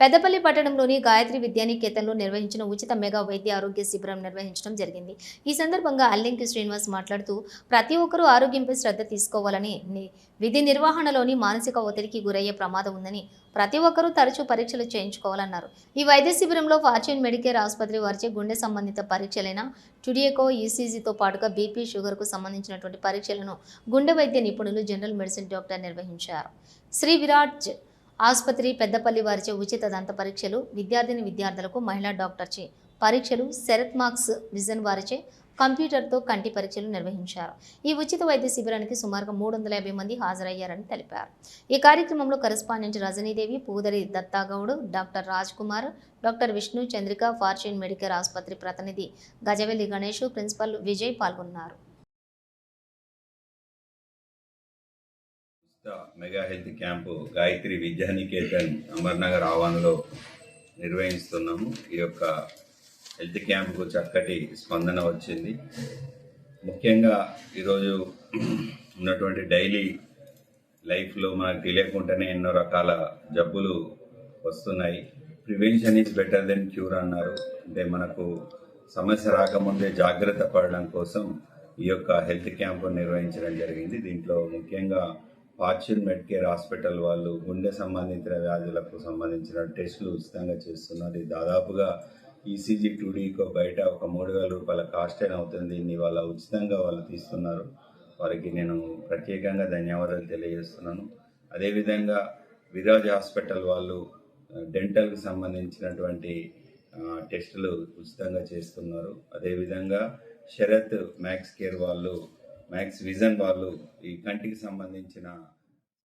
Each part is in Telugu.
పెద్దపల్లి పట్టణంలోని గాయత్రి విద్యానికేతన్లో నిర్వహించిన ఉచిత మెగా వైద్య ఆరోగ్య శిబిరం నిర్వహించడం జరిగింది. ఈ సందర్భంగా అల్లింకి శ్రీనివాస్ మాట్లాడుతూ ప్రతి ఒక్కరూ ఆరోగ్యంపై శ్రద్ధ తీసుకోవాలని విధి నిర్వహణలోని మానసిక ఒత్తిడికి గురయ్యే ప్రమాదం ఉందని ప్రతి ఒక్కరూ తరచూ పరీక్షలు చేయించుకోవాలన్నారు. ఈ వైద్య శిబిరంలో ఫార్చ్యూన్ మెడికేర్ ఆసుపత్రి వారిచే గుండె సంబంధిత పరీక్షలైన టుడియకో ఈసీజీతో పాటుగా బీపీ షుగర్కు సంబంధించినటువంటి పరీక్షలను గుండె వైద్య నిపుణులు జనరల్ మెడిసిన్ డాక్టర్ నిర్వహించారు. శ్రీ విరాట్ ఆసుపత్రి పెద్దపల్లి వారిచే ఉచిత దంత పరీక్షలు విద్యార్థిని విద్యార్థులకు మహిళా డాక్టర్చే పరీక్షలు శరత్ మార్క్స్ విజన్ వారిచే కంప్యూటర్తో కంటి పరీక్షలు నిర్వహించారు. ఈ ఉచిత వైద్య శిబిరానికి సుమారుగా మూడు వందల యాభై మంది హాజరయ్యారని తెలిపారు. ఈ కార్యక్రమంలో correspondent Rajanidevi Pudari Dattagoud doctor Raj Kumar doctor Vishnu Chandrika fortune medical ఆసుపత్రి ప్రతినిధి గజవెల్లి గణేష్ ప్రిన్సిపల్ విజయ్ పాల్గొన్నారు. Mega health camp Gayatri Vidyaniketan Amarnagar ఆవాన్లో నిర్వహిస్తున్నాము. ఈ యొక్క హెల్త్ క్యాంపుకు చక్కటి స్పందన వచ్చింది. ముఖ్యంగా ఈరోజు ఉన్నటువంటి డైలీ లైఫ్లో మనకు తెలియకుండానే ఎన్నో రకాల జబ్బులు వస్తున్నాయి. Prevention is better then cure అన్నారు. అంటే మనకు సమస్య రాకముందే జాగ్రత్త పడడం కోసం ఈ యొక్క హెల్త్ క్యాంపు నిర్వహించడం జరిగింది. దీంట్లో ముఖ్యంగా ఫార్చ్యూన్ మెడ్కేర్ హాస్పిటల్ వాళ్ళు గుండె సంబంధించిన వ్యాధులకు సంబంధించిన టెస్టులు ఉచితంగా చేస్తున్నారు. ఇది దాదాపుగా ఈసీజీ టూడీకో బయట ఒక మూడు వేల రూపాయల కాస్ట్ అయిన అవుతుంది. దీన్ని వాళ్ళ ఉచితంగా వాళ్ళు తీస్తున్నారు. వారికి నేను ప్రత్యేకంగా ధన్యవాదాలు తెలియజేస్తున్నాను. అదేవిధంగా విరాజ్ హాస్పిటల్ వాళ్ళు డెంటల్కి సంబంధించినటువంటి టెస్టులు ఉచితంగా చేస్తున్నారు. అదేవిధంగా శరత్ మ్యాక్స్ కేర్ వాళ్ళు మ్యాక్స్ విజన్ వాళ్ళు ఈ కంటికి సంబంధించిన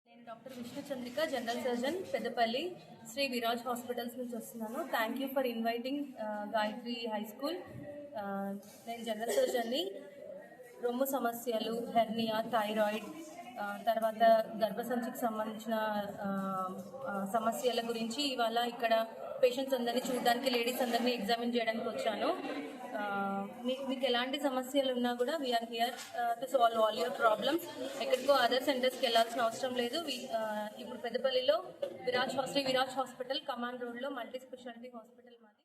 నేను doctor Vishnu Chandrika general surgeon Peddapalli Shri Viraj hospitals నుంచి వస్తున్నాను. Thank you for inviting Gayatri high school uh, నేను జనరల్ సర్జన్ని రొమ్ము సమస్యలు హెర్నియా థైరాయిడ్ uh, తర్వాత గర్భసంచికి సంబంధించిన uh, సమస్యల గురించి ఇవాళ ఇక్కడ పేషెంట్స్ అందరినీ చూడడానికి లేడీస్ అందరినీ ఎగ్జామిన్ చేయడానికి వచ్చాను. మీకు మీకు ఎలాంటి సమస్యలు ఉన్నా కూడా we are here to solve all your problems ఎక్కడికో అదర్ సెంటర్స్కి వెళ్ళాల్సిన అవసరం లేదు. ఇప్పుడు పెద్దపల్లిలో విరాజ్ హాస్టల్ విరాజ్ హాస్పిటల్ కమాండ్ రోడ్లో మల్టీ స్పెషాలిటీ హాస్పిటల్